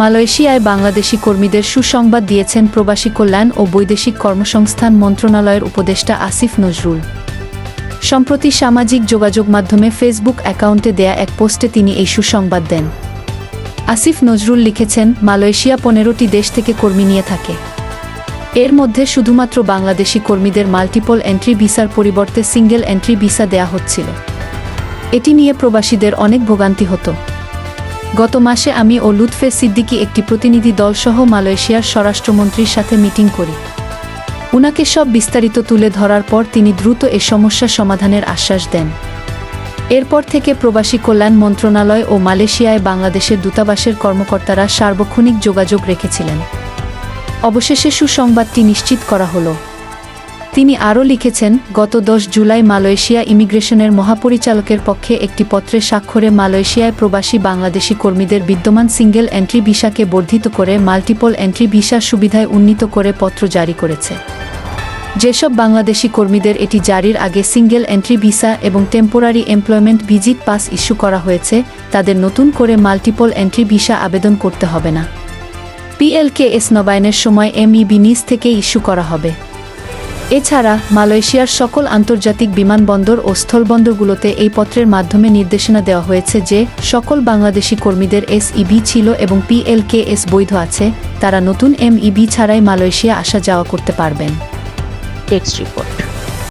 মালয়েশিয়ায় বাংলাদেশি কর্মীদের সুসংবাদ দিয়েছেন প্রবাসী কল্যাণ ও বৈদেশিক কর্মসংস্থান মন্ত্রণালয়ের উপদেষ্টা আসিফ নজরুল। সম্প্রতি সামাজিক যোগাযোগ মাধ্যমে ফেসবুক অ্যাকাউন্টে দেয়া এক পোস্টে তিনি এই সুসংবাদ দেন। আসিফ নজরুল লিখেছেন, মালয়েশিয়া পনেরোটি দেশ থেকে কর্মী নিয়ে থাকে। এর মধ্যে শুধুমাত্র বাংলাদেশি কর্মীদের মাল্টিপল এন্ট্রি ভিসার পরিবর্তে সিঙ্গেল এন্ট্রি ভিসা দেয়া হচ্ছিল। এটি নিয়ে প্রবাসীদের অনেক ভোগান্তি হতো। গত মাসে আমি ও লুৎফে সিদ্দিকী একটি প্রতিনিধি দলসহ মালয়েশিয়ার স্বরাষ্ট্রমন্ত্রীর সাথে মিটিং করি। উনাকে সব বিস্তারিত তুলে ধরার পর তিনি দ্রুত এ সমস্যা সমাধানের আশ্বাস দেন। এরপর থেকে প্রবাসী কল্যাণ মন্ত্রণালয় ও মালয়েশিয়ায় বাংলাদেশের দূতাবাসের কর্মকর্তারা সার্বক্ষণিক যোগাযোগ রেখেছিলেন। অবশেষে সুসংবাদটি নিশ্চিত করা হলো। তিনি আরও লিখেছেন, গত দশ জুলাই মালয়েশিয়া ইমিগ্রেশনের মহাপরিচালকের পক্ষে একটি পত্রে স্বাক্ষরে মালয়েশিয়ায় প্রবাসী বাংলাদেশি কর্মীদের বিদ্যমান সিঙ্গেল এন্ট্রি ভিসাকে বর্ধিত করে মাল্টিপল এন্ট্রি ভিসা সুবিধায় উন্নীত করে পত্র জারি করেছে। যেসব বাংলাদেশি কর্মীদের এটি জারির আগে সিঙ্গেল এন্ট্রি ভিসা এবং temporary employment visit pass issue করা হয়েছে, তাদের নতুন করে মাল্টিপল এন্ট্রি ভিসা আবেদন করতে হবে না। পিএলকেএস নবায়নের সময় এমইবি নিজ থেকে ইস্যু করা হবে। এছাড়া মালয়েশিয়ার সকল আন্তর্জাতিক বিমানবন্দর ও স্থলবন্দরগুলোতে এই পত্রের মাধ্যমে নির্দেশনা দেওয়া হয়েছে যে, সকল বাংলাদেশি কর্মীদের এসইবি ছিল এবং পিএলকেএস বৈধ আছে, তারা নতুন এমইবি ছাড়াই মালয়েশিয়া আসা যাওয়া করতে পারবেন। Text report